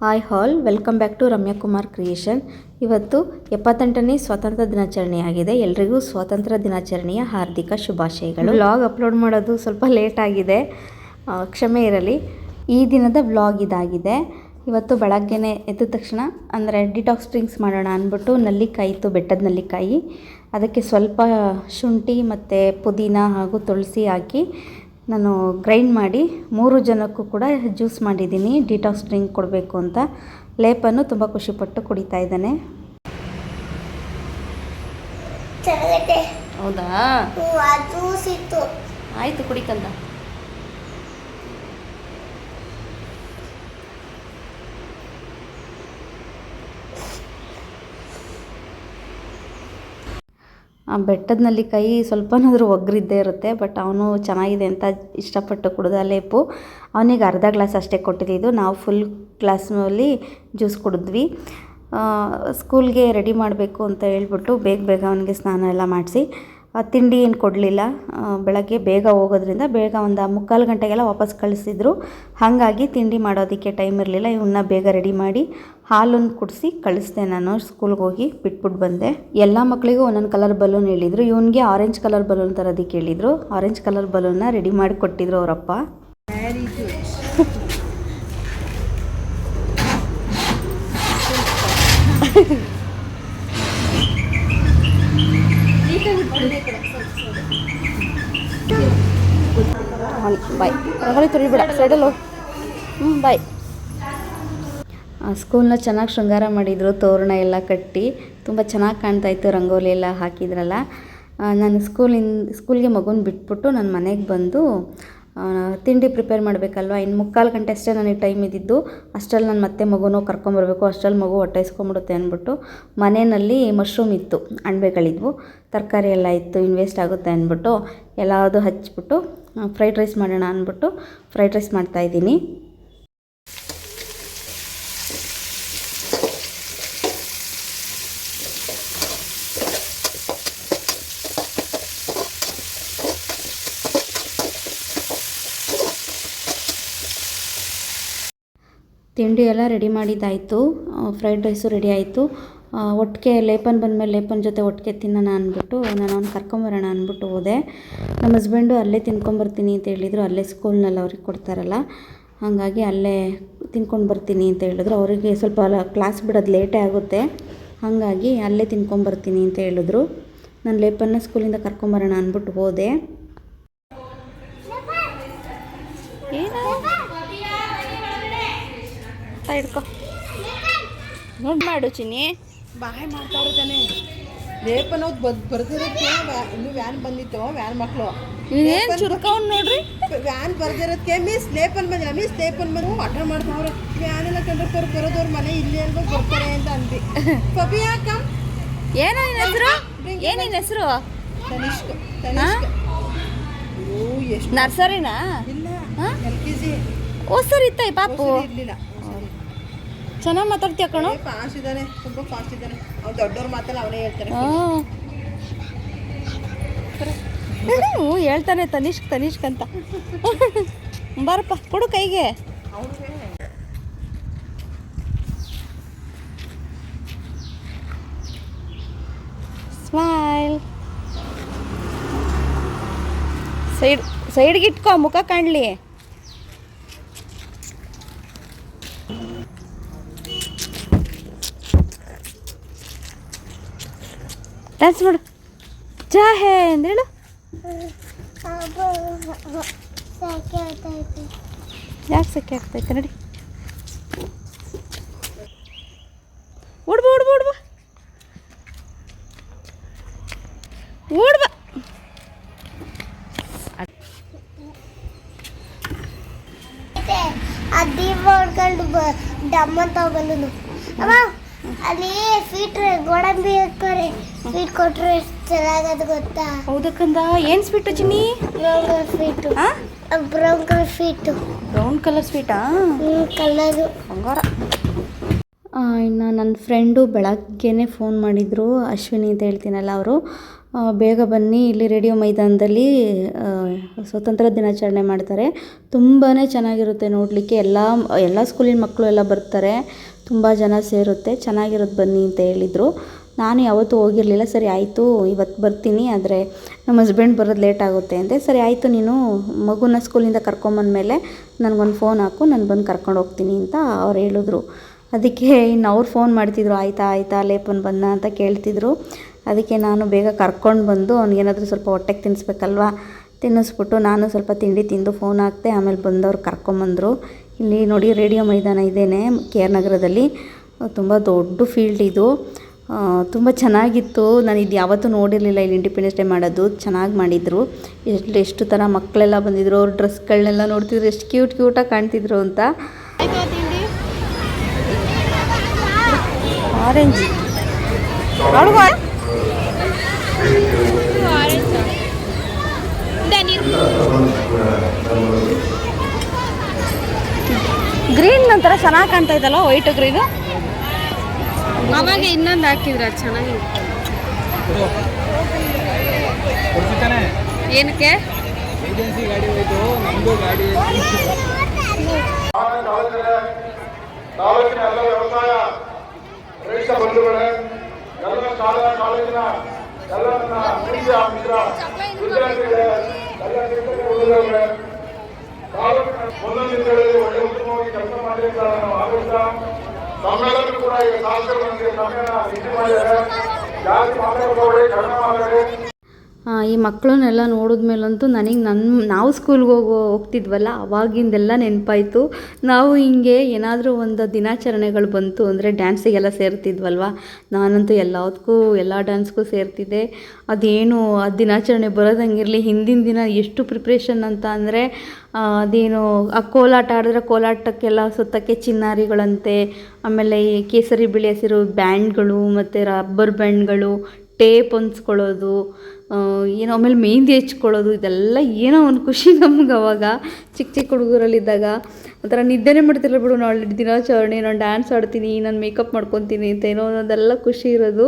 Hi all welcome back to Ramya Kumar creation ಇವತ್ತು ಎಪ್ಪತ್ತೆಂಟನೇ ಸ್ವಾತಂತ್ರ್ಯ ದಿನಾಚರಣೆಯಾಗಿದೆ. ಎಲ್ರಿಗೂ ಸ್ವಾತಂತ್ರ್ಯ ದಿನಾಚರಣೆಯ ಹಾರ್ದಿಕ ಶುಭಾಶಯಗಳು. ವ್ಲಾಗ್ ಅಪ್ಲೋಡ್ ಮಾಡೋದು ಸ್ವಲ್ಪ ಲೇಟ್ ಆಗಿದೆ. ಕ್ಷಮೆ ಇರಲಿ. ಈ ದಿನದ ವ್ಲಾಗ್ ಇದಾಗಿದೆ. ಇವತ್ತು ಬೆಳಗ್ಗೆನೆ ಎದ್ದ ತಕ್ಷಣ, ಅಂದರೆ ಡಿಟಾಕ್ಸ್ ಡ್ರಿಂಕ್ಸ್ ಮಾಡೋಣ ಅಂದ್ಬಿಟ್ಟು ನಲ್ಲಿಕಾಯಿ ಇತ್ತು, ಬೆಟ್ಟದ ನಲ್ಲಿಕಾಯಿ. ಅದಕ್ಕೆ ಸ್ವಲ್ಪ ಶುಂಠಿ ಮತ್ತು ಪುದೀನ ಹಾಗೂ ತುಳಸಿ ಹಾಕಿ ನಾನು ಗ್ರೈಂಡ್ ಮಾಡಿ ಮೂರು ಜನಕ್ಕೂ ಕೂಡ ಜ್ಯೂಸ್ ಮಾಡಿದ್ದೀನಿ ಡಿಟಾಕ್ಸ್ ಡ್ರಿಂಕ್ ಕೊಡಬೇಕು ಅಂತ. ಲೇಪನ್ನು ತುಂಬ ಖುಷಿಪಟ್ಟು ಕುಡಿತಾ ಇದ್ದಾನೆ. ಹೌದಾ? ಆಯಿತು ಕುಡಿಕಂದ ಆ ಬೆಟ್ಟದಲ್ಲಿ ಕೈ ಸ್ವಲ್ಪನಾದರೂ ಒಗ್ಗರಿದ್ದೇ ಇರುತ್ತೆ ಬಟ್ ಅವನು ಚೆನ್ನಾಗಿದೆ ಅಂತ ಇಷ್ಟಪಟ್ಟು ಕುಡಿದ ಲೇಪು. ಅವನಿಗೆ ಅರ್ಧ ಗ್ಲಾಸ್ ಅಷ್ಟೇ ಕೊಟ್ಟಿದ್ದು. ನಾವು ಫುಲ್ ಗ್ಲಾಸ್ನಲ್ಲಿ ಜ್ಯೂಸ್ ಕುಡಿದ್ವಿ. ಸ್ಕೂಲ್ಗೆ ರೆಡಿ ಮಾಡಬೇಕು ಅಂತ ಹೇಳ್ಬಿಟ್ಟು ಬೇಗ ಬೇಗ ಅವನಿಗೆ ಸ್ನಾನ ಎಲ್ಲ ಮಾಡಿಸಿ. ತಿಂಡಿ ಏನು ಕೊಡಲಿಲ್ಲ. ಬೆಳಗ್ಗೆ ಬೇಗ ಹೋಗೋದ್ರಿಂದ ಬೇಗ ಒಂದು ಮುಕ್ಕಾಲು ಗಂಟೆಗೆಲ್ಲ ವಾಪಸ್ ಕಳಿಸಿದ್ರು. ಹಾಗಾಗಿ ತಿಂಡಿ ಮಾಡೋದಕ್ಕೆ ಟೈಮ್ ಇರಲಿಲ್ಲ. ಇವನ್ನ ಬೇಗ ರೆಡಿ ಮಾಡಿ ಹಾಲನ್ನು ಕುಡಿಸಿ ಕಳಿಸ್ದೆ ನಾನು ಸ್ಕೂಲ್ಗೆ ಹೋಗಿ, ಬಿಟ್ಬಿಟ್ಟು ಬಂದೆ. ಎಲ್ಲ ಮಕ್ಕಳಿಗೂ ಒಂದೊಂದು ಕಲರ್ ಬಲೂನ್ ಹೇಳಿದರು. ಇವನಿಗೆ ಆರೆಂಜ್ ಕಲರ್ ಬಲೂನ್ ತರೋದಕ್ಕೆ ಹೇಳಿದರು ಆರೆಂಜ್ ಕಲರ್ ಬಲೂನ್ನ ರೆಡಿ ಮಾಡಿ ಕೊಟ್ಟಿದ್ರು ಅವರಪ್ಪ. ಬಾಯ್ ರಂಗೋಲಿ ತುರಿಬಿಡ ಸೈಡಲ್ಲಿ ಹ್ಞೂ ಬಾಯ್ ಸ್ಕೂಲ್ನ ಚೆನ್ನಾಗಿ ಶೃಂಗಾರ ಮಾಡಿದರು, ತೋರಣ ಎಲ್ಲ ಕಟ್ಟಿ. ತುಂಬ ಚೆನ್ನಾಗಿ ಕಾಣ್ತಾ ಇತ್ತು, ರಂಗೋಲಿ ಎಲ್ಲ ಹಾಕಿದ್ರಲ್ಲ. ನಾನು ಸ್ಕೂಲಿಂದ ಸ್ಕೂಲ್ಗೆ ಮಗುನ ಬಿಟ್ಬಿಟ್ಟು ನಾನು ಮನೆಗೆ ಬಂದು ತಿಂಡಿ ಪ್ರಿಪೇರ್ ಮಾಡಬೇಕಲ್ವ? ಇನ್ನು ಮುಕ್ಕಾಲು ಗಂಟೆ ಅಷ್ಟೇ ನನಗೆ ಟೈಮ್ ಇದ್ದಿದ್ದು. ಅಷ್ಟರಲ್ಲಿ ನಾನು ಮತ್ತೆ ಮಗುನೂ ಕರ್ಕೊಂಬರ್ಬೇಕು, ಅಷ್ಟರಲ್ಲಿ ಮಗು ಹೊಟ್ಟೆ ಇಸ್ಕೊಂಬಿಡುತ್ತೆ ಅಂದ್ಬಿಟ್ಟು ಮನೆಯಲ್ಲಿ ಮಶ್ರೂಮ್ ಇತ್ತು ಅಣಬೆಗಳಿದ್ವು ತರಕಾರಿ ಎಲ್ಲ ಇತ್ತು ಇನ್ವೆಸ್ಟ್ ಆಗುತ್ತೆ ಅಂದ್ಬಿಟ್ಟು ಎಲ್ಲದು ಹಚ್ಚಿಬಿಟ್ಟು ಫ್ರೈಡ್ ರೈಸ್ ಮಾಡೋಣ ಅಂದ್ಬಿಟ್ಟು ಫ್ರೈಡ್ ರೈಸ್ ಮಾಡ್ತಾಯಿದ್ದೀನಿ ತಿಂಡಿ ಎಲ್ಲ ರೆಡಿ ಮಾಡಿದ್ದಾಯಿತು. ಫ್ರೈಡ್ ರೈಸು ರೆಡಿ ಆಯಿತು. ಒಟ್ಟಿಗೆ ಲೇಪನ್ ಬಂದಮೇಲೆ ಲೇಪನ್ ಜೊತೆ ಒಟ್ಟಿಗೆ ತಿನ್ನೋಣ ಅಂದ್ಬಿಟ್ಟು ನಾನು ಅವ್ನು ಕರ್ಕೊಂಬರೋಣ ಅಂದ್ಬಿಟ್ಟು ಹೋದೆ. ನಮ್ಮ ಹಸ್ಬೆಂಡು ಅಲ್ಲೇ ತಿನ್ಕೊಂಬರ್ತೀನಿ ಅಂತ ಹೇಳಿದರು. ಅಲ್ಲೇ ಸ್ಕೂಲ್ನಲ್ಲಿ ಅವ್ರಿಗೆ ಕೊಡ್ತಾರಲ್ಲ. ಹಾಗಾಗಿ ಅಲ್ಲೇ ತಿನ್ಕೊಂಡು ಬರ್ತೀನಿ ಅಂತ ಹೇಳಿದ್ರು. ಅವರಿಗೆ ಸ್ವಲ್ಪ ಕ್ಲಾಸ್ ಬಿಡೋದು ಲೇಟೇ ಆಗುತ್ತೆ. ಹಾಗಾಗಿ ಅಲ್ಲೇ ತಿನ್ಕೊಂಬರ್ತೀನಿ ಅಂತ ಹೇಳಿದ್ರು. ನಾನು ಲೇಪನ್ನ ಸ್ಕೂಲಿಂದ ಕರ್ಕೊಂಬರೋಣ ಅಂದ್ಬಿಟ್ಟು ಹೋದೆ. ಏನು ಹಿಡ್ಕೊ ನೋಡಿ ಮಾಡು ಚಿನ್ನಿ. ಬಾಯ್ ಮಾಡ್ತಾ ಇರ್ತಾನೆ. ಲೇಪನ ಬದ್ ಬರ್ದಿರೋದಕ್ಕೆ ಇನ್ನು ವ್ಯಾನ್ ಬಂದಿತ್ತು ವ್ಯಾನ್ ಮಕ್ಕಳು ಏನು ಚುರುಕವ್ನು ನೋಡ್ರಿ? ವ್ಯಾನ್ ಬರ್ದಿರೋದಕ್ಕೆ ಮಿಸ್ ಲೇಪನ್ ಬಂದಿಲ್ಲ ಮಿಸ್ ಲೇಪನ್ ಬಂದು ಆಟ ಮಾಡ್ತಾವ್ರೆ ವ್ಯಾನ್ ಎಲ್ಲ ಕಂಡಕ್ಟರ್ ಬರೋದವ್ರ ಮನೆ ಇಲ್ಲಿ ಅಲ್ವ ಬರ್ತಾರೆ ಅಂತ ಅಂದ್ವಿ. Puppy come? ಏನೋ ನಿನ್ನ ಹೆಸರು? ಏನು ನಿನ್ನ ಹೆಸರು? ತನಿಷ್ಕ ತನಿಷ್ಕ. ಅಯ್ಯೋ ಎಷ್ಟು ನರ್ಸರಿನಾ? ಇಲ್ಲ? L K G. ಓ ಸರ್ ಇತ್ತ ಪಾಪು. ಇರ್ಲಿಲ್ಲ. ಚೆನ್ನಾಗಿ ಮಾತಾಡ್ತೀಯ ಕಣೋ? ಫಾಸ್ಟ್ ಇದ್ದಾನೆ ತುಂಬ ಫಾಸ್ಟ್ ಇದ್ದಾನೆ. ಅವ್ನು ದೊಡ್ಡವ್ರ ಮಾತಲ್ಲ ಅವನೇ ಹೇಳ್ತಾರೆ ಹಾಂ. ಹ್ಞೂ ಹೇಳ್ತಾನೆ ತನಿಷ್ಕ್ ತನಿಷ್ಕ್ ಅಂತ. ಬರಪ್ಪ ಕೊಡು ಕೈಗೆ. ಸ್ಮೈಲ್. ಸೈಡ್ ಸೈಡ್ಗೆ ಇಟ್ಕೋ ಮುಖ ಕಾಣಲಿ. ಡ್ಯಾನ್ಸ್ ಮಾಡು ಜಾ ಹೇ ಅಂದೇಳು ಯಾಕೆ ಸೆಕೆ ಆಗ್ತೈತೆ? ನೋಡಿ. ಓಡ್ಬಾ ಓಡ್ಬಾ ಓಡ್ಬಾ. ಓಡ್ಬಾ. ಅದಿ ಮಾಡ್ಕೊಂಡು ಡಮ್ಮ ತಗೊಂಡು ಅಮ್ಮ. ಅಲ್ಲಿ ಸ್ವೀಟ್ ಗೋಡಂಬಿ ಹಾಕೋರಿ ಸ್ವೀಟ್ ಕೊಟ್ಟರೆ ಚೆನ್ನಾಗದ ಗೊತ್ತಾ? ಹೌದಕ್ಕಂದ ಏನು ಸ್ವೀಟು ಚಿನ್ನಿ? Brown colour sweet brown colour sweet brown colour sweet colour ಬಂಗಾರ. ಇನ್ನು ನನ್ನ ಫ್ರೆಂಡು ಬೆಳಗ್ಗೆನೇ ಫೋನ್ ಮಾಡಿದರು ಅಶ್ವಿನಿ ಅಂತ ಹೇಳ್ತೀನಲ್ಲ ಅವರು. ಬೇಗ ಬನ್ನಿ. ಇಲ್ಲಿ ರೇಡಿಯೋ ಮೈದಾನದಲ್ಲಿ ಸ್ವತಂತ್ರ ದಿನಾಚರಣೆ ಮಾಡ್ತಾರೆ. ತುಂಬಾ ಚೆನ್ನಾಗಿರುತ್ತೆ ನೋಡಲಿಕ್ಕೆ. ಎಲ್ಲ ಎಲ್ಲ ಸ್ಕೂಲಿನ ಮಕ್ಕಳು ಎಲ್ಲ ಬರ್ತಾರೆ. ತುಂಬ ಜನ ಸೇರುತ್ತೆ. ಚೆನ್ನಾಗಿರೋದು ಬನ್ನಿ ಅಂತ ಹೇಳಿದರು. ನಾನು ಯಾವತ್ತೂ ಹೋಗಿರಲಿಲ್ಲ. ಸರಿ, ಆಯಿತು. ಇವತ್ತು ಬರ್ತೀನಿ. ಆದರೆ ನಮ್ಮ ಹಸ್ಬೆಂಡ್ ಬರೋದು ಲೇಟ್ ಆಗುತ್ತೆ ಅಂದೆ. ಸರಿ, ಆಯಿತು. ನೀನು ಮಗುನ ಸ್ಕೂಲಿಂದ ಕರ್ಕೊಂಬಂದಮೇಲೆ ನನಗೊಂದು ಫೋನ್ ಹಾಕು. ನಾನು ಬಂದು ಕರ್ಕೊಂಡು ಹೋಗ್ತೀನಿ ಅಂತ ಅವ್ರು ಹೇಳಿದ್ರು. ಅದಕ್ಕೆ ಇನ್ನು ಅವ್ರು ಫೋನ್ ಮಾಡ್ತಿದ್ರು. ಆಯಿತಾ ಆಯಿತಾ, ಲೇಪನ್ ಬಂದ ಅಂತ ಕೇಳ್ತಿದ್ರು. ಅದಕ್ಕೆ ನಾನು ಬೇಗ ಕರ್ಕೊಂಡು ಬಂದು ಅವ್ನಿಗೇನಾದರೂ ಸ್ವಲ್ಪ ಹೊಟ್ಟೆಗೆ ತಿನ್ನಿಸ್ಬೇಕಲ್ವಾ? ತಿನ್ನಿಸ್ಬಿಟ್ಟು ನಾನು ಸ್ವಲ್ಪ ತಿಂಡಿ ತಿಂದು ಫೋನ್ ಹಾಕ್ದೆ ಆಮೇಲೆ ಬಂದವ್ರು ಕರ್ಕೊಂಬಂದರು. ಇಲ್ಲಿ ನೋಡಿ ರೇಡಿಯೋ ಮೈದಾನ ಇದೇನೆ ಕೆ ಆರ್ ನಗರದಲ್ಲಿ. ತುಂಬ ದೊಡ್ಡ ಫೀಲ್ಡ್ ಇದು. ತುಂಬ ಚೆನ್ನಾಗಿತ್ತು. ನಾನು ಇದು ಯಾವತ್ತೂ ನೋಡಿರಲಿಲ್ಲ ಇಲ್ಲಿ ಇಂಡಿಪೆಂಡೆನ್ಸ್ ಡೇ ಮಾಡೋದು. ಚೆನ್ನಾಗಿ ಮಾಡಿದರು. ಎಷ್ಟು ಎಷ್ಟು ಥರ ಮಕ್ಕಳೆಲ್ಲ ಬಂದಿದ್ರು. ಅವ್ರ ಡ್ರೆಸ್ಗಳನ್ನೆಲ್ಲ ನೋಡ್ತಿದ್ರು. ಎಷ್ಟು ಕ್ಯೂಟ್ ಕ್ಯೂಟಾಗಿ ಕಾಣ್ತಿದ್ರು ಅಂತ. ಆರೆಂಜ್ ಗ್ರೀನ್ ನಂತರ ಚೆನ್ನಾಗಿ ಕಾಣ್ತಾ ಇದ್ದಲ್ಲ ವೈಟ್ ಗ್ರೀನು ಅವಾಗ ಇನ್ನೊಂದು ಹಾಕಿದ್ರ ಚೆನ್ನಾಗಿ ಏನಕ್ಕೆ? ಏಜೆನ್ಸಿ ಗಾಡಿ ಹೋಯ್ತು ನಮ್ಮದು ಗಾಡಿ ತಾಲೂಕಿನ ಎಲ್ಲ ವ್ಯವಸಾಯ. ರೈತ ಬಂಧುಗಳೇ ಎಲ್ಲ ಶಾಲಾ ಕಾಲೇಜಿನ ಎಲ್ಲ ನನ್ನ ಪ್ರೀತಿಯ ಮಿತ್ರ ವಿದ್ಯಾರ್ಥಿಗಳೇ ಎಲ್ಲ ಶಿಕ್ಷಕ ಹುಡುಗರೇ ತಾಲೂಕಿನ ಒಂದೊಂದು ದಿನಗಳಲ್ಲಿ ಒಳ್ಳೆ ಉತ್ತಮವಾಗಿ ಕೆಲಸ ಮಾಡಿ ಅಂತ ನಾನು ಆಗುತ್ತಾ ತಮ್ಮೆಲ್ಲರೂ ಕೂಡ ಈಗ ಶಾಸಕರು ನನಗೆ ಸಮಯನ ನಿಧಿ ಮಾಡಿದ್ದಾರೆ ಜಾಸ್ತಿ ಮಾತಾಡಬೇಡಿ ಕಡಿಮೆ ಮಾತಾಡಿ ಆ, ಈ ಮಕ್ಕಳನ್ನೆಲ್ಲ ನೋಡಿದ್ಮೇಲಂತೂ ನನಗೆ ನನ್ನ ನಾವು ಸ್ಕೂಲ್ಗೆ ಹೋಗೋ, ಹೋಗ್ತಿದ್ವಲ್ಲ, ಅವಾಗಿಂದೆಲ್ಲ ನೆನಪಾಯಿತು. ನಾವು ಹಿಂಗೆ ಏನಾದರೂ ಒಂದು ದಿನಾಚರಣೆಗಳು ಬಂತು ಅಂದರೆ ಡ್ಯಾನ್ಸಿಗೆಲ್ಲ ಸೇರ್ತಿದ್ವಲ್ವ? ನಾನಂತೂ ಎಲ್ಲದಕ್ಕೂ ಎಲ್ಲ ಡ್ಯಾನ್ಸ್ಗೂ ಸೇರ್ತಿದ್ದೆ. ಅದೇನು, ಆ ದಿನಾಚರಣೆ ಬರೋದಂಗಿರಲಿ, ಹಿಂದಿನ ದಿನ ಎಷ್ಟು ಪ್ರಿಪ್ರೇಷನ್ ಅಂತ ಅಂದರೆ ಅದೇನು, ಆ ಕೋಲಾಟ ಆಡಿದ್ರೆ ಕೋಲಾಟಕ್ಕೆಲ್ಲ ಸುತ್ತಕ್ಕೆ ಚಿನ್ನಾರಿಗಳಂತೆ, ಆಮೇಲೆ ಈ ಕೇಸರಿ ಬಿಳಿ ಹಸಿರು ಬ್ಯಾಂಡ್ಗಳು, ಮತ್ತು ರಬ್ಬರ್ ಬ್ಯಾಂಡ್ಗಳು, ಟೇಪ್ ಹೊಂದ್ಸ್ಕೊಳ್ಳೋದು ಏನೋ ಆಮೇಲೆ ಮೆಹಂದಿ ಹಚ್ಕೊಳ್ಳೋದು, ಇದೆಲ್ಲ ಏನೋ ಒಂದು ಖುಷಿ ನಮ್ಗೆ ಅವಾಗ. ಚಿಕ್ಕ ಚಿಕ್ಕ ಹುಡುಗರಲ್ಲಿದ್ದಾಗ ಒಂಥರ ನಿದ್ದೆನೇ ಮಾಡ್ತಿರಲ್ಲ ಬಿಡು ನಾಳೆ ದಿನಾಚರಣೆ, ನಾನು ಡ್ಯಾನ್ಸ್ ಆಡ್ತೀನಿ, ನಾನು ಮೇಕಪ್ ಮಾಡ್ಕೊತೀನಿ ಅಂತ ಏನೋ ಅನ್ನೋದೆಲ್ಲ ಖುಷಿ ಇರೋದು.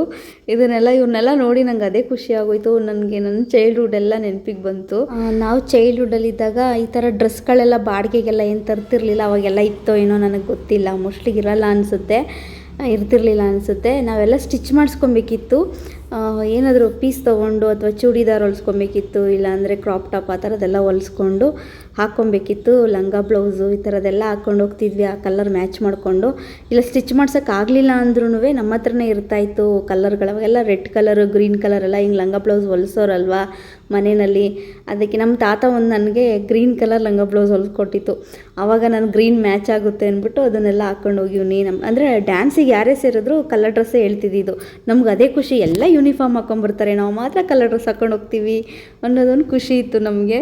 ಇದನ್ನೆಲ್ಲ ಇವ್ರನ್ನೆಲ್ಲ ನೋಡಿ ನಂಗೆ ಅದೇ ಖುಷಿ ಆಗೋಯ್ತು. ನನಗೆ ನನ್ನ ಚೈಲ್ಡ್ಹುಡ್ ಎಲ್ಲ ನೆನಪಿಗೆ ಬಂತು. ನಾವು ಚೈಲ್ಡ್ಹುಡ್ಡಲ್ಲಿದ್ದಾಗ ಈ ಥರ ಡ್ರೆಸ್ಗಳೆಲ್ಲ ಬಾಡಿಗೆಗೆಲ್ಲ ಏನು ತರ್ತಿರ್ಲಿಲ್ಲ. ಅವಾಗೆಲ್ಲ ಇತ್ತೋ ಏನೋ ನನಗೆ ಗೊತ್ತಿಲ್ಲ. ಮೋಸ್ಟ್ಲಿ ಇರಲ್ಲ ಅನಿಸುತ್ತೆ. ಇರ್ತಿರ್ಲಿಲ್ಲ ಅನಿಸುತ್ತೆ. ನಾವೆಲ್ಲ ಸ್ಟಿಚ್ ಮಾಡಿಸ್ಕೊಬೇಕಿತ್ತು. ಏನಾದರೂ ಪೀಸ್ ತೊಗೊಂಡು ಅಥವಾ ಚೂಡಿದಾರ್ ಹೊಲ್ಸ್ಕೊಬೇಕಿತ್ತು, ಇಲ್ಲಾಂದರೆ ಕ್ರಾಪ್ ಟಾಪ್ ಆ ಥರದ್ದೆಲ್ಲ ಹೊಲಿಸ್ಕೊಂಡು ಹಾಕ್ಕೊಬೇಕಿತ್ತು, ಲಂಗ ಬ್ಲೌಸು ಈ ಥರದ್ದೆಲ್ಲ ಹಾಕ್ಕೊಂಡು ಹೋಗ್ತಿದ್ವಿ. ಆ ಕಲರ್ ಮ್ಯಾಚ್ ಮಾಡಿಕೊಂಡು. ಇಲ್ಲ ಸ್ಟಿಚ್ ಮಾಡ್ಸೋಕ್ಕಾಗಲಿಲ್ಲ ಅಂದ್ರೂ ನಮ್ಮ ಹತ್ರನೇ ಇರ್ತಾಯಿತ್ತು ಕಲರ್ಗಳು ಅವಾಗೆಲ್ಲ ರೆಡ್ ಕಲರು ಗ್ರೀನ್ ಕಲರ್ ಎಲ್ಲ ಹಿಂಗೆ ಲಂಗ ಬ್ಲೌಸ್ ಹೊಲಿಸೋರಲ್ವಾ ಮನೆಯಲ್ಲಿ. ಅದಕ್ಕೆ ನಮ್ಮ ತಾತ ಒಂದು ನನಗೆ ಗ್ರೀನ್ ಕಲರ್ ಲಂಗ ಬ್ಲೌಸ್ ಹೊಲ್ಸ್ಕೊಟ್ಟಿತ್ತು. ಆವಾಗ ನಾನು ಗ್ರೀನ್ ಮ್ಯಾಚ್ ಆಗುತ್ತೆ ಅಂದ್ಬಿಟ್ಟು ಅದನ್ನೆಲ್ಲ ಹಾಕ್ಕೊಂಡು ಹೋಗಿವ್ನಿ. ನಮ್ಮ ಅಂದರೆ ಡ್ಯಾನ್ಸಿಗೆ ಯಾರೇ ಸೇರಿದ್ರು ಕಲರ್ ಡ್ರೆಸ್ಸೇ ಹೇಳ್ತಿದ್ದಿದ್ದು. ನಮ್ಗೆ ಅದೇ ಖುಷಿ. ಎಲ್ಲ ಯೂನಿಫಾರ್ಮ್ ಹಾಕೊಂಬರ್ತಾರೆ ನಾವು ಮಾತ್ರ ಕಲರ್ ಡ್ರೆಸ್ ಹಾಕೊಂಡು ಹೋಗ್ತೀವಿ ಅನ್ನೋದೊಂದು ಖುಷಿ ಇತ್ತು ನಮಗೆ.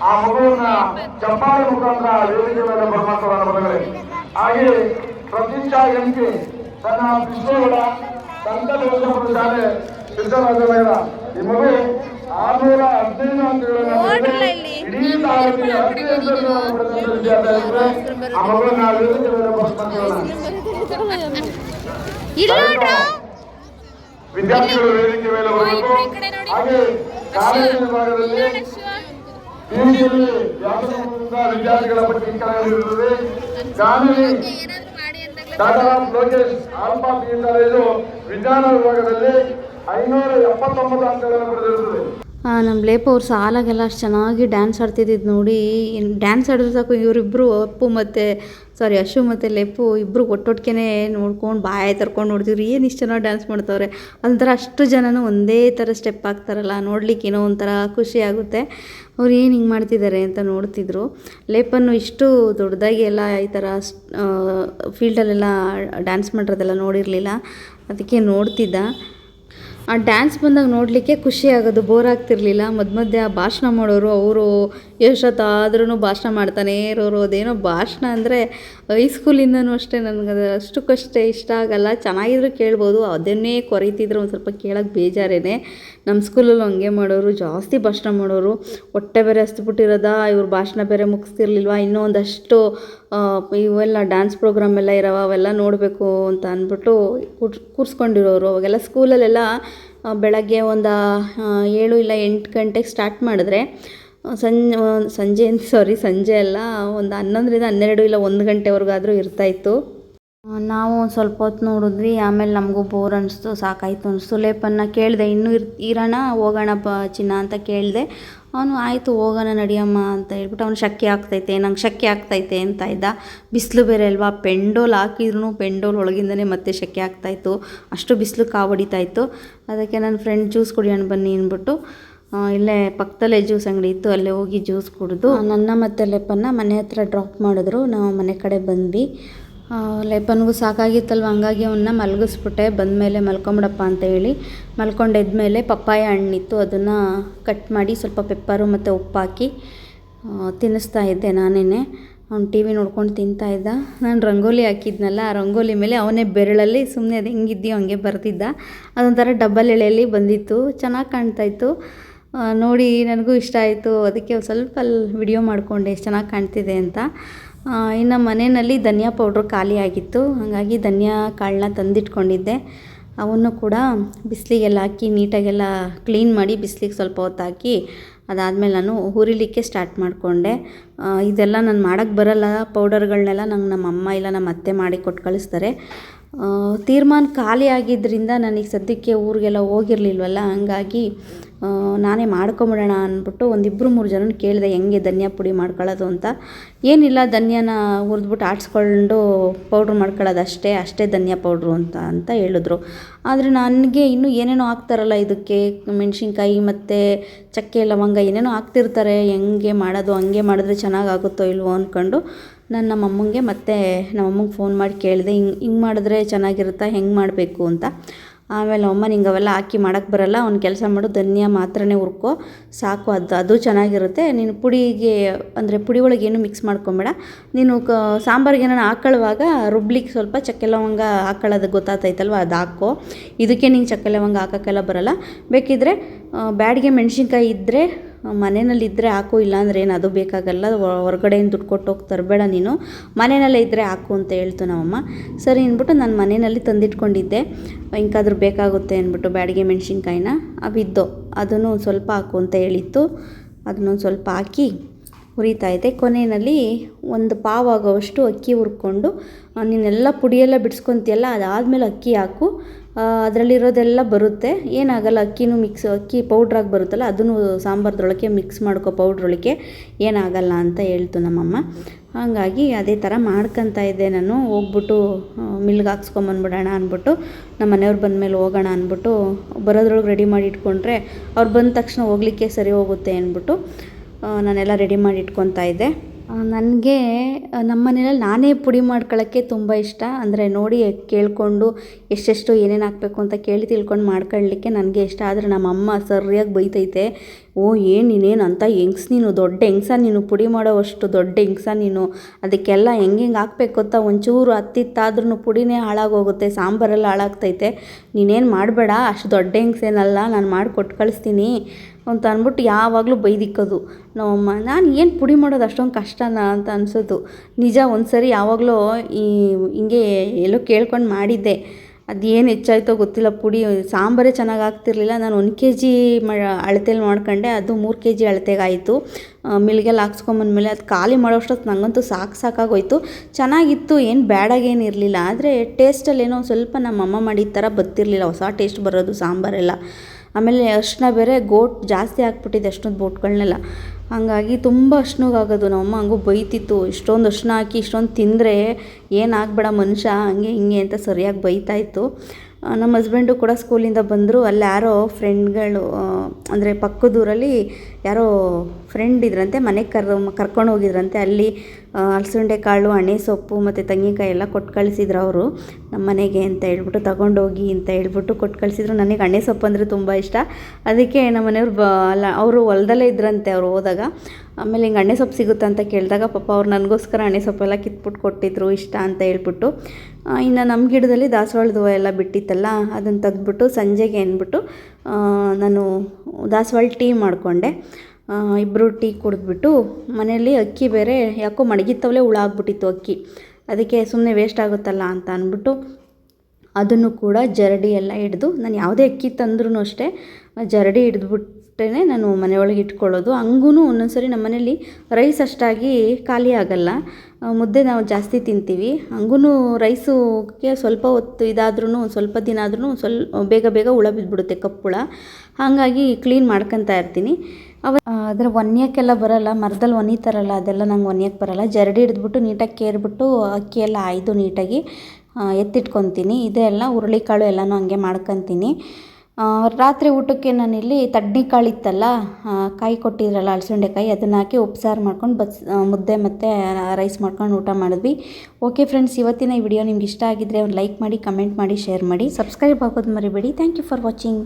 ಆ ಮಗುವನ್ನ ಚಪ್ಪಾಳೆ ಮುಖಾಂತರ ವೇದಿಕೆ ಮೇಲೆ ಬರಮಾಡ್ತಾರೆ ಹಾಗೆ ಪ್ರತಿಷ್ಠಾ ಎಂಪಿ ತನ್ನ ಕೃಷ್ಣೇಗೌಡ ಸಂತ ದೇವಸ್ಥಾನದ ಶಾಲೆ ಕೃಷ್ಣರಾಜನಗರ ಈ ಮಗು ಆರ್ನೂರ ಹದಿನೈದು ಇಡೀ ತಾಲೂಕಿನ ಆ ವೇದಿಕೆ ವಿದ್ಯಾರ್ಥಿಗಳು ವೇದಿಕೆ ಮೇಲೆ ಬರಬೇಕು ಹಾಗೆ ಕಾಲೇಜಿನ ವಿಭಾಗದಲ್ಲಿ ಪಿಯುಸಿಯಲ್ಲಿ ವ್ಯಾಸಂಗದಿಂದ ವಿದ್ಯಾರ್ಥಿಗಳ ಪಟ್ಟಿ ಕೆಳಗಿರುತ್ತದೆ ಗಾನವಿ ಟಾಟಾ ಲೋಕೇಶ್ ಆಲ್ಫಾ ಪಿ ವಿಜ್ಞಾನ ವಿಭಾಗದಲ್ಲಿ ಐನೂರ ಎಪ್ಪತ್ತೊಂಬತ್ತು ಅಂಕಗಳನ್ನು ಪಡೆದಿರುತ್ತದೆ. ನಮ್ಮ ಲೇಪ ಅವ್ರು ಸಾಲಾಗೆಲ್ಲ ಅಷ್ಟು ಚೆನ್ನಾಗಿ ಡ್ಯಾನ್ಸ್ ಆಡ್ತಿದ್ದಿದ್ದು ನೋಡಿ ಡ್ಯಾನ್ಸ್ ಆಡಿದ್ರೆ ಸಾಕು ಇವರಿಬ್ಬರು ಅಪ್ಪು ಮತ್ತು ಸಾರಿ ಅಶು ಮತ್ತು ಲೇಪು ಇಬ್ಬರು ಒಟ್ಟೊಟ್ಟಿಗೆ ನೋಡ್ಕೊಂಡು ಬಾಯಿ ತರ್ಕೊಂಡು ನೋಡ್ತಿದ್ರು. ಏನು ಇಷ್ಟು ಚೆನ್ನಾಗಿ ಡ್ಯಾನ್ಸ್ ಮಾಡ್ತವ್ರೆ? ಒಂಥರ ಅಷ್ಟು ಜನನೂ ಒಂದೇ ಥರ ಸ್ಟೆಪ್ ಹಾಕ್ತಾರಲ್ಲ ನೋಡ್ಲಿಕ್ಕೆ ಏನೋ ಒಂಥರ ಖುಷಿ ಆಗುತ್ತೆ. ಅವ್ರು ಏನು ಹಿಂಗೆ ಮಾಡ್ತಿದ್ದಾರೆ ಅಂತ ನೋಡ್ತಿದ್ರು. ಲೇಪನ್ನು ಇಷ್ಟು ದೊಡ್ಡದಾಗಿ ಎಲ್ಲ ಈ ಥರ ಫೀಲ್ಡಲ್ಲೆಲ್ಲ ಡ್ಯಾನ್ಸ್ ಮಾಡಿರೋದೆಲ್ಲ ನೋಡಿರಲಿಲ್ಲ. ಅದಕ್ಕೆ ನೋಡ್ತಿದ್ದ. ಆ ಡ್ಯಾನ್ಸ್ ಬಂದಾಗ ನೋಡಲಿಕ್ಕೆ ಖುಷಿ ಆಗೋದು ಬೋರ್ ಆಗ್ತಿರ್ಲಿಲ್ಲ. ಮಧ್ಯ ಮಧ್ಯೆ ಭಾಷಣ ಮಾಡೋರು, ಅವರು ಎಷ್ಟೊತ್ತಾದ್ರೂ ಭಾಷಣ ಮಾಡ್ತಾನೇ ಇರೋರು. ಅದೇನೋ ಭಾಷಣ ಅಂದರೆ ಹೈಸ್ಕೂಲಿಂದನೂ ಅಷ್ಟೇ ನನಗೆ ಅದು ಅಷ್ಟಕ್ಕಷ್ಟೇ ಇಷ್ಟ ಆಗಲ್ಲ. ಚೆನ್ನಾಗಿದ್ರು ಕೇಳ್ಬೋದು. ಅದನ್ನೇ ಕೊರೀತಿದ್ರೆ ಒಂದು ಸ್ವಲ್ಪ ಕೇಳೋಕ್ಕೆ ಬೇಜಾರೇನೆ. ನಮ್ಮ ಸ್ಕೂಲಲ್ಲೂ ಹಂಗೆ ಮಾಡೋರು. ಜಾಸ್ತಿ ಭಾಷಣ ಮಾಡೋರು. ಹೊಟ್ಟೆ ಬೇರೆ ಹಸ್ತುಬಿಟ್ಟಿರೋದ ಇವ್ರು ಭಾಷಣ ಬೇರೆ ಮುಗಿಸ್ತಿರ್ಲಿಲ್ವ? ಇನ್ನೂ ಒಂದಷ್ಟು ಇವೆಲ್ಲ ಡ್ಯಾನ್ಸ್ ಪ್ರೋಗ್ರಾಮ್ ಎಲ್ಲ ಇರೋವ, ಅವೆಲ್ಲ ನೋಡಬೇಕು ಅಂತ ಅಂದ್ಬಿಟ್ಟು ಕೂರ್ ಕೂರಿಸ್ಕೊಂಡಿರೋರು. ಅವಾಗೆಲ್ಲ ಸ್ಕೂಲಲ್ಲೆಲ್ಲ ಬೆಳಗ್ಗೆ ಒಂದು ಏಳು ಇಲ್ಲ ಎಂಟು ಗಂಟೆಗೆ ಸ್ಟಾರ್ಟ್ ಮಾಡಿದ್ರೆ ಸಂಜೆ ಸಂಜೆ ಸಾರಿ ಸಂಜೆ ಅಲ್ಲ, ಒಂದು ಹನ್ನೊಂದರಿಂದ ಹನ್ನೆರಡು ಇಲ್ಲ ಒಂದು ಗಂಟೆವರೆಗಾದರೂ ಇರ್ತಾಯಿತ್ತು ನಾವು ಸ್ವಲ್ಪ ಹೊತ್ತು ನೋಡಿದ್ವಿ, ಆಮೇಲೆ ನಮಗೂ ಬೋರ್ ಅನಿಸ್ತು, ಸಾಕಾಯಿತು ಅನಿಸ್ತು. ಲೇಪನ್ನ ಕೇಳಿದೆ, ಇನ್ನೂ ಇರ್, ಇರೋಣ, ಹೋಗೋಣ ಪ ಚಿನ್ನ ಅಂತ ಕೇಳಿದೆ. ಅವನು, ಆಯಿತು, ಹೋಗೋಣ ನಡಿಯಮ್ಮ ಅಂತ ಹೇಳ್ಬಿಟ್ಟು ಅವ್ನು ಶಕ್ಕೆ ಆಗ್ತೈತೆ, ನಂಗೆ ಶಕ್ಕೆ ಆಗ್ತೈತೆ ಅಂತ ಇದ್ದ. ಬಿಸಿಲು ಬೇರೆ ಅಲ್ವಾ, ಪೆಂಡೋಲ್ ಹಾಕಿದ್ರು ಪೆಂಡೋಲ್ ಒಳಗಿಂದನೇ ಮತ್ತೆ ಶಕ್ಕೆ ಆಗ್ತಾಯಿತ್ತು ಅಷ್ಟು ಬಿಸಿಲು ಕಾವಡಿತಾಯಿತ್ತು ಅದಕ್ಕೆ ನನ್ನ ಫ್ರೆಂಡ್ ಜ್ಯೂಸ್ ಕುಡಿಯೋಣ ಬನ್ನಿ ಅಂದ್ಬಿಟ್ಟು ಇಲ್ಲೇ ಪಕ್ಕದಲ್ಲೇ ಜ್ಯೂಸ್ ಅಂಗಡಿ ಇತ್ತು ಅಲ್ಲೇ ಹೋಗಿ ಜ್ಯೂಸ್ ಕುಡಿದು. ನನ್ನ ಮತ್ತು ಲೇಪನ್ನ ಮನೆ ಹತ್ರ ಡ್ರಾಪ್ ಮಾಡಿದ್ರು ನಾವು ಮನೆ ಕಡೆ ಬಂದ್ವಿ. ಲೇಪನ್ಗೂ ಸಾಕಾಗಿತ್ತಲ್ವ ಹಂಗಾಗಿ ಅವನ್ನ ಮಲಗಿಸ್ಬಿಟ್ಟೆ ಬಂದಮೇಲೆ ಮಲ್ಕೊಂಬಿಡಪ್ಪ ಅಂತ ಹೇಳಿ. ಮಲ್ಕೊಂಡು ಮೇಲೆ ಪಪ್ಪಾಯ ಹಣ್ಣಿತ್ತು ಅದನ್ನು ಕಟ್ ಮಾಡಿ ಸ್ವಲ್ಪ ಪೆಪ್ಪರು ಮತ್ತು ಉಪ್ಪು ಹಾಕಿ ಆ, ತಿನ್ನಿಸ್ತಾ ಇದ್ದೆ ನಾನೇ ಅವ್ನು ಟಿ ವಿ ನೋಡ್ಕೊಂಡು ತಿಂತಾ ಇದ್ದ. ನಾನು ರಂಗೋಲಿ ಹಾಕಿದ್ನಲ್ಲ ಆ ರಂಗೋಲಿ ಮೇಲೆ ಅವನೇ ಬೆರಳಲ್ಲಿ ಸುಮ್ಮನೆ ಅದು ಹೆಂಗಿದ್ದೀಯೋ ಹಂಗೆ ಬರ್ತಿದ್ದ. ಅದೊಂಥರ ಡಬ್ಬಲ್ ಎಳೆಯಲ್ಲಿ ಬಂದಿತ್ತು ಚೆನ್ನಾಗಿ ಕಾಣ್ತಾಯಿತ್ತು ನೋಡಿ, ನನಗೂ ಇಷ್ಟ ಆಯಿತು. ಅದಕ್ಕೆ ಒಂದು ಸ್ವಲ್ಪ ಅಲ್ಲಿ ವಿಡಿಯೋ ಮಾಡಿಕೊಂಡೆ, ಎಷ್ಟು ಚೆನ್ನಾಗಿ ಕಾಣ್ತಿದೆ ಅಂತ. ಇನ್ನು ಮನೆಯಲ್ಲಿ ಧನಿಯಾ ಪೌಡ್ರ್ ಖಾಲಿ ಆಗಿತ್ತು. ಹಾಗಾಗಿ ಧನಿಯಾ ಕಾಳನ್ನ ತಂದಿಟ್ಕೊಂಡಿದ್ದೆ. ಅವನ್ನು ಕೂಡ ಬಿಸಿಲಿಗೆಲ್ಲ ಹಾಕಿ, ನೀಟಾಗೆಲ್ಲ ಕ್ಲೀನ್ ಮಾಡಿ ಬಿಸಿಲಿಗೆ ಸ್ವಲ್ಪ ಹೊತ್ತು ಹಾಕಿ ಅದಾದಮೇಲೆ ನಾನು ಹುರಿಲಿಕ್ಕೆ ಸ್ಟಾರ್ಟ್ ಮಾಡಿಕೊಂಡೆ. ಇದೆಲ್ಲ ನಾನು ಮಾಡೋಕ್ಕೆ ಬರಲ್ಲ. ಪೌಡರ್ಗಳನ್ನೆಲ್ಲ ನಂಗೆ ನಮ್ಮ ಅಮ್ಮ ಇಲ್ಲ ನಮ್ಮ ಅತ್ತೆ ಮಾಡಿ ಕೊಟ್ಟು ಕಳಿಸ್ತಾರೆ. ತೀರ್ಮಾನ ಖಾಲಿ ಆಗಿದ್ದರಿಂದ ನನಗೆ ಸದ್ಯಕ್ಕೆ ಊರಿಗೆಲ್ಲ ಹೋಗಿರಲಿಲ್ವಲ್ಲ? ಹಂಗಾಗಿ ನಾನೇ ಮಾಡ್ಕೊಂಬಿಡೋಣ ಅಂದ್ಬಿಟ್ಟು ಒಂದಿಬ್ಬರು ಮೂರು ಜನನ ಕೇಳಿದೆ, ಹೆಂಗೆ ಧನಿಯಾ ಪುಡಿ ಮಾಡ್ಕೊಳ್ಳೋದು ಅಂತ? ಏನಿಲ್ಲ, ಧನಿಯಾನ ಹುರಿದ್ಬಿಟ್ಟು ಆಡಿಸ್ಕೊಂಡು ಪೌಡ್ರ್ ಮಾಡ್ಕೊಳ್ಳೋದು ಅಷ್ಟೇ ಅಷ್ಟೇ ಧನಿಯಾ ಪೌಡ್ರು ಅಂತ ಅಂತ ಹೇಳಿದ್ರು. ಆದರೆ ನನಗೆ ಇನ್ನೂ ಏನೇನೋ ಹಾಕ್ತಾರಲ್ಲ ಇದಕ್ಕೆ, ಮೆಣಸಿನ್ಕಾಯಿ ಮತ್ತು ಚಕ್ಕೆ, ಲವಂಗ ಏನೇನೋ ಹಾಕ್ತಿರ್ತಾರೆ, ಹೆಂಗೆ ಮಾಡೋದು, ಹಂಗೆ ಮಾಡಿದ್ರೆ ಚೆನ್ನಾಗಾಗುತ್ತೋ ಇಲ್ವೋ ಅಂದ್ಕೊಂಡು ನಾನು ನಮ್ಮ ಅಮ್ಮಂಗೆ ಮತ್ತು ನಮ್ಮ ಅಮ್ಮಂಗೆ ಫೋನ್ ಮಾಡಿ ಕೇಳಿದೆ, ಹಿಂಗೆ ಹಿಂಗೆ ಮಾಡಿದ್ರೆ ಚೆನ್ನಾಗಿರುತ್ತಾ, ಹೆಂಗೆ ಮಾಡಬೇಕು? ಅಂತ. ಆಮೇಲೆ ಅಮ್ಮ ನಿಂಗೆ ಅವೆಲ್ಲ ಹಾಕಿ ಮಾಡೋಕ್ಕೆ ಬರಲ್ಲ, ಅವ್ನು ಕೆಲಸ ಮಾಡು, ಧನಿಯಾ ಮಾತ್ರನೇ ಹುರ್ಕೋ, ಸಾಕು ಅದು ಅದು ಚೆನ್ನಾಗಿರುತ್ತೆ. ನೀನು ಪುಡಿಗೆ, ಅಂದರೆ ಪುಡಿ ಒಳಗೆ ಏನು ಮಿಕ್ಸ್ ಮಾಡ್ಕೊಬೇಡ. ನೀನು ಕ, ಸಾಂಬಾರಿಗೆ ಏನಾರು ಹಾಕೊಳ್ಳುವಾಗ ರುಬ್ಲಿಕ್ಕೆ ಸ್ವಲ್ಪ ಚಕ್ಕೆ ಲವಂಗ ಹಾಕೊಳ್ಳೋದು ಗೊತ್ತಾಗ್ತೈತಲ್ವ ಅದು ಹಾಕೋ. ಇದಕ್ಕೆ ನಿಂಗೆ ಚಕ್ಕೆ ಲವಂಗ ಹಾಕೋಕ್ಕೆಲ್ಲ ಬರಲ್ಲ. ಬೇಕಿದ್ದರೆ ಬ್ಯಾಡಿಗೆ ಮೆಣಸಿನ್ಕಾಯಿ ಇದ್ದರೆ ಮನೆಯಲ್ಲಿದ್ದರೆ ಹಾಕು, ಇಲ್ಲಾಂದರೆ ಏನು, ಅದು ಬೇಕಾಗಲ್ಲ. ಹೊರಗಡೆಯಿಂದ ದುಡ್ಡು ಕೊಟ್ಟು ಹೋಗಿ ತರಬೇಡ ನೀನು. ಮನೆಯಲ್ಲೇ ಇದ್ದರೆ ಹಾಕು ಅಂತ ಹೇಳ್ತು ನಮ್ಮಮ್ಮ. ಸರಿ ಅಂದ್ಬಿಟ್ಟು ನಾನು ಮನೆಯಲ್ಲಿ ತಂದಿಟ್ಕೊಂಡಿದ್ದೆ. ಇಂಕಾದ್ರೂ ಬೇಕಾಗುತ್ತೆ ಅಂದ್ಬಿಟ್ಟು ಬ್ಯಾಡಿಗೆ ಮೆಣಸಿನ್ಕಾಯಿನ ಬಿದ್ದು, ಅದನ್ನು ಸ್ವಲ್ಪ ಹಾಕು ಅಂತ ಹೇಳಿತ್ತು. ಅದನ್ನೊಂದು ಸ್ವಲ್ಪ ಹಾಕಿ ಹುರಿತಾ ಇದೆ ಕೊನೆಯಲ್ಲಿ ಒಂದು ಪಾವ್ ಆಗೋವಷ್ಟು ಅಕ್ಕಿ ಹುರ್ಕೊಂಡು ನೀನೆಲ್ಲ ಪುಡಿಯೆಲ್ಲ ಬಿಡಿಸ್ಕೊತೀಯಲ್ಲ, ಅದಾದಮೇಲೆ ಅಕ್ಕಿ ಹಾಕು. ಅದರಲ್ಲಿರೋದೆಲ್ಲ ಬರುತ್ತೆ. ಏನಾಗಲ್ಲ, ಅಕ್ಕಿನೂ ಮಿಕ್ಸ್ ಅಕ್ಕಿ ಪೌಡ್ರಾಗಿ ಬರುತ್ತಲ್ಲ, ಅದನ್ನು ಸಾಂಬಾರ್ದೊಳಕ್ಕೆ ಮಿಕ್ಸ್ ಮಾಡ್ಕೊ ಪೌಡ್ರೊಳಗೆ ಏನಾಗಲ್ಲ ಅಂತ ಹೇಳ್ತು ನಮ್ಮಮ್ಮ. ಹಾಗಾಗಿ ಅದೇ ಥರ ಮಾಡ್ಕೊತಾ ಇದ್ದೆ ನಾನು. ಹೋಗ್ಬಿಟ್ಟು ಮಿಲ್ಗೆ ಹಾಕ್ಸ್ಕೊಂಬಂದ್ಬಿಡೋಣ ಅಂದ್ಬಿಟ್ಟು, ನಮ್ಮ ಮನೆಯವ್ರು ಬಂದಮೇಲೆ ಹೋಗೋಣ ಅಂದ್ಬಿಟ್ಟು, ಬರೋದ್ರೊಳಗೆ ರೆಡಿ ಮಾಡಿ ಇಟ್ಕೊಂಡ್ರೆ ಅವ್ರು ಬಂದ ತಕ್ಷಣ ಹೋಗಲಿಕ್ಕೆ ಸರಿ ಹೋಗುತ್ತೆ ಅಂದ್ಬಿಟ್ಟು ನಾನೆಲ್ಲ ರೆಡಿ ಮಾಡಿ ಇಟ್ಕೊತಾ ಇದ್ದೆ. ನನಗೆ ನಮ್ಮ ಮನೇಲಿ ನಾನೇ ಪುಡಿ ಮಾಡ್ಕೊಳ್ಳೋಕ್ಕೆ ತುಂಬ ಇಷ್ಟ. ಅಂದರೆ ನೋಡಿ, ಕೇಳಿಕೊಂಡು ಎಷ್ಟೆಷ್ಟು ಏನೇನು ಹಾಕಬೇಕು ಅಂತ ಕೇಳಿ ತಿಳ್ಕೊಂಡು ಮಾಡ್ಕೊಳ್ಳಿಕ್ಕೆ ನನಗೆ ಇಷ್ಟ. ಆದರೆ ನಮ್ಮಮ್ಮ ಸರಿಯಾಗಿ ಬೈತೈತೆ. ಓ, ಏನು ನೀನೇನು ಅಂತ ಹೆಂಗ್ಸ್ ನೀನು, ದೊಡ್ಡ ಹೆಂಗ್ಸ ನೀನು, ಪುಡಿ ಮಾಡೋವಷ್ಟು ದೊಡ್ಡ ಹೆಂಗ್ಸ ನೀನು. ಅದಕ್ಕೆಲ್ಲ ಹೆಂಗೆ ಹೆಂಗೆ ಹಾಕ್ಬೇಕು ಅಂತ ಒಂಚೂರು ಹತ್ತಿತ್ತಾದ್ರೂ ಪುಡಿನೇ ಹಾಳಾಗೋಗುತ್ತೆ, ಸಾಂಬಾರೆಲ್ಲ ಹಾಳಾಗ್ತೈತೆ. ನೀನೇನು ಮಾಡಬೇಡ, ಅಷ್ಟು ದೊಡ್ಡ ಹೆಂಗ್ಸೇನಲ್ಲ, ನಾನು ಮಾಡಿ ಕೊಟ್ಟು ಕಳಿಸ್ತೀನಿ. ಅಂತ ಅಂದ್ಬಿಟ್ಟು ಯಾವಾಗಲೂ ಬೈದಿಕ್ಕೋದು. ನಮ್ಮಮ್ಮ ನಾನು ಏನು ಪುಡಿ ಮಾಡೋದು ಅಷ್ಟೊಂದು ಕಷ್ಟನಾ ಅಂತ ಅನಿಸೋದು. ನಿಜ ಒಂದು ಸರಿ ಯಾವಾಗಲೂ ಈ ಹಿಂಗೆ ಎಲ್ಲೋ ಕೇಳ್ಕೊಂಡು ಮಾಡಿದ್ದೆ. ಅದೇನು ಹೆಚ್ಚಾಯ್ತೋ ಗೊತ್ತಿಲ್ಲ. ಪುಡಿ, ಸಾಂಬಾರೇ ಚೆನ್ನಾಗಿ ಆಗ್ತಿರ್ಲಿಲ್ಲ. ನಾನು ಒಂದು ಕೆ ಜಿ ಮ, ಅಳತೆಲಿ ಮಾಡ್ಕೊಂಡೆ. ಅದು ಮೂರು ಕೆ ಜಿ ಅಳತೆಗಾಯಿತು ಮಿಲ್ಗೆಲ್ಲ ಹಾಕ್ಸ್ಕೊಂಬಂದ್ಮೇಲೆ ಅದು ಖಾಲಿ ಮಾಡೋಷ್ಟೊತ್ತು ನನಗಂತೂ ಸಾಕು ಸಾಕಾಗೋಯ್ತು. ಚೆನ್ನಾಗಿತ್ತು. ಏನು ಬ್ಯಾಡಾಗೇನು ಇರಲಿಲ್ಲ. ಆದರೆ ಟೇಸ್ಟಲ್ಲಿ ಏನೋ ಸ್ವಲ್ಪ ನಮ್ಮಮ್ಮ ಮಾಡಿದ ಥರ ಬರ್ತಿರ್ಲಿಲ್ಲ. ಹೊಸ ಟೇಸ್ಟ್ ಬರೋದು, ಸಾಂಬಾರೆಲ್ಲ. ಆಮೇಲೆ ಅರಿಶಿನ ಬೇರೆ ಗೋಟ್ ಜಾಸ್ತಿ ಹಾಕ್ಬಿಟ್ಟಿದ್ದೆ ಅಷ್ಟೊಂದು ಬೋಟ್ಗಳನ್ನೆಲ್ಲ. ಹಾಗಾಗಿ ತುಂಬ ಅರ್ಶಿನಗಾಗೋದು ನಮ್ಮಮ್ಮ ಹಂಗೂ ಬೈತಿತ್ತು. ಇಷ್ಟೊಂದು ಅರಿಶಿನ ಹಾಕಿ ಇಷ್ಟೊಂದು ತಿಂದರೆ ಏನಾಗ್ಬೇಡ ಮನುಷ್ಯ, ಹಂಗೆ ಹಿಂಗೆ ಅಂತ ಸರಿಯಾಗಿ ಬೈತಾಯಿತ್ತು ನಮ್ಮ ಹಸ್ಬೆಂಡು ಕೂಡ ಸ್ಕೂಲಿಂದ ಬಂದರು. ಅಲ್ಲಿ ಯಾರೋ ಫ್ರೆಂಡ್ಗಳು ಅಂದರೆ ಪಕ್ಕದೂರಲ್ಲಿ ಯಾರೋ ಫ್ರೆಂಡ್ ಇದ್ರಂತೆ ಮನೆಗೆ ಕರ್ ಕರ್ಕೊಂಡು ಹೋಗಿದ್ರಂತೆ. ಅಲ್ಲಿ ಅಲಸಂದೆ ಕಾಳು, ಹಣೆ ಸೊಪ್ಪು ಮತ್ತು ತೆಂಗಿನಕಾಯಿ ಎಲ್ಲ ಕೊಟ್ಟು ಕಳಿಸಿದ್ರು ಅವರು. ನಮ್ಮ ಮನೆಗೆ ಅಂತ ಹೇಳ್ಬಿಟ್ಟು ತಗೊಂಡೋಗಿ ಅಂತ ಹೇಳ್ಬಿಟ್ಟು ಕೊಟ್ಟು ಕಳಿಸಿದ್ರು. ನನಗೆ ಹಣೆ ಸೊಪ್ಪು ಅಂದರೆ ತುಂಬ ಇಷ್ಟ. ಅದಕ್ಕೆ ನಮ್ಮ ಮನೆಯವ್ರು ಬ ಅಲ್ಲ ಅವರು ಹೊಲದಲ್ಲೇ ಇದ್ರಂತೆ ಅವ್ರು ಹೋದಾಗ. ಆಮೇಲೆ ಹಿಂಗೆ ಅಣ್ಣೆ ಸೊಪ್ಪು ಸಿಗುತ್ತೆ ಅಂತ ಕೇಳಿದಾಗ ಪಾಪ ಅವ್ರು ನನಗೋಸ್ಕರ ಎಣ್ಣೆ ಸೊಪ್ಪೆಲ್ಲ ಕಿತ್ಬಿಟ್ಟು ಕೊಟ್ಟಿದ್ರು, ಇಷ್ಟ ಅಂತ ಹೇಳ್ಬಿಟ್ಟು ಇನ್ನು ನಮ್ಮ ಗಿಡದಲ್ಲಿ ದಾಸವಾಳದ ಹೂವು ಎಲ್ಲ ಬಿಟ್ಟಿತ್ತಲ್ಲ, ಅದನ್ನು ತೆಗೆದ್ಬಿಟ್ಟು ಸಂಜೆಗೆ ಅಂದ್ಬಿಟ್ಟು ನಾನು ದಾಸವಾಳ ಟೀ ಮಾಡಿಕೊಂಡೆ. ಇಬ್ಬರು ಟೀ ಕುಡಿದ್ಬಿಟ್ಟು ಮನೆಯಲ್ಲಿ ಅಕ್ಕಿ ಬೇರೆ ಯಾಕೋ ಮಡಗಿತ್ತವಲೇ ಹುಳ ಆಗ್ಬಿಟ್ಟಿತ್ತು ಅಕ್ಕಿ. ಅದಕ್ಕೆ ಸುಮ್ಮನೆ ವೇಸ್ಟ್ ಆಗುತ್ತಲ್ಲ ಅಂತ ಅಂದ್ಬಿಟ್ಟು ಅದನ್ನು ಕೂಡ ಜರಡಿ ಎಲ್ಲ ಹಿಡಿದು, ನಾನು ಯಾವುದೇ ಅಕ್ಕಿ ತಂದ್ರೂ ಅಷ್ಟೇ ಜರಡಿ ಹಿಡಿದ್ಬಿಟ್ಟೇ ನಾನು ಮನೆಯೊಳಗೆ ಇಟ್ಕೊಳ್ಳೋದು. ಹಂಗೂ ಒಂದೊಂದ್ಸರಿ ನಮ್ಮ ಮನೇಲಿ ರೈಸ್ ಅಷ್ಟಾಗಿ ಖಾಲಿ ಆಗಲ್ಲ. ಮುದ್ದೆ ನಾವು ಜಾಸ್ತಿ ತಿಂತೀವಿ. ಹಂಗೂ ರೈಸುಗೆ ಸ್ವಲ್ಪ ಹೊತ್ತು ಇದಾದ್ರೂ ಸ್ವಲ್ಪ ದಿನ ಆದ್ರೂ ಸ್ವಲ್ಪ ಬೇಗ ಬೇಗ ಹುಳ ಬಿದ್ದುಬಿಡುತ್ತೆ ಕಪ್ಪು ಹುಳ ಹಾಗಾಗಿ ಕ್ಲೀನ್ ಮಾಡ್ಕೊತಾ ಇರ್ತೀನಿ. ಅವ ಅದರ ಒನ್ಯಕ್ಕೆಲ್ಲ ಬರಲ್ಲ. ಮರದಲ್ಲಿ ಒನಿತಾರಲ್ಲ ಅದೆಲ್ಲ ನಂಗೆ ಒನ್ಯಕ್ಕೆ ಬರಲ್ಲ. ಜರಡಿ ಹಿಡಿದ್ಬಿಟ್ಟು ನೀಟಾಗಿ ಕೇರ್ಬಿಟ್ಟು ಅಕ್ಕಿ ಎಲ್ಲ ಆಯ್ದು ನೀಟಾಗಿ ಎತ್ತಿಟ್ಕೊತೀನಿ. ಇದೆಲ್ಲ, ಹುರುಳಿಕಾಳು ಎಲ್ಲನೂ ಹಂಗೆ ಮಾಡ್ಕೊತೀನಿ. ರಾತ್ರಿ ಊಟಕ್ಕೆ ನಾನಿಲ್ಲಿ ತಡ್ನಿಕಾಳು ಇತ್ತಲ್ಲ ಕಾಯಿ ಕೊಟ್ಟಿದ್ರಲ್ಲ ಅಲಸಂಡೆಕಾಯಿ ಅದನ್ನು ಹಾಕಿ ಉಪ್ಸಾರು ಮಾಡ್ಕೊಂಡು ಬಸ್ ಮುದ್ದೆ ಮತ್ತು ರೈಸ್ ಮಾಡ್ಕೊಂಡು ಊಟ ಮಾಡಿದ್ವಿ. ಓಕೆ ಫ್ರೆಂಡ್ಸ್ ಇವತ್ತಿನ ಈ ವಿಡಿಯೋ ನಿಮ್ಗೆ ಇಷ್ಟ ಆಗಿದ್ದರೆ ಒಂದು ಲೈಕ್ ಮಾಡಿ ಕಮೆಂಟ್ ಮಾಡಿ ಶೇರ್ ಮಾಡಿ. ಸಬ್ಸ್ಕ್ರೈಬ್ ಆಗೋದು ಮರಿಬೇಡಿ. Thank you for watching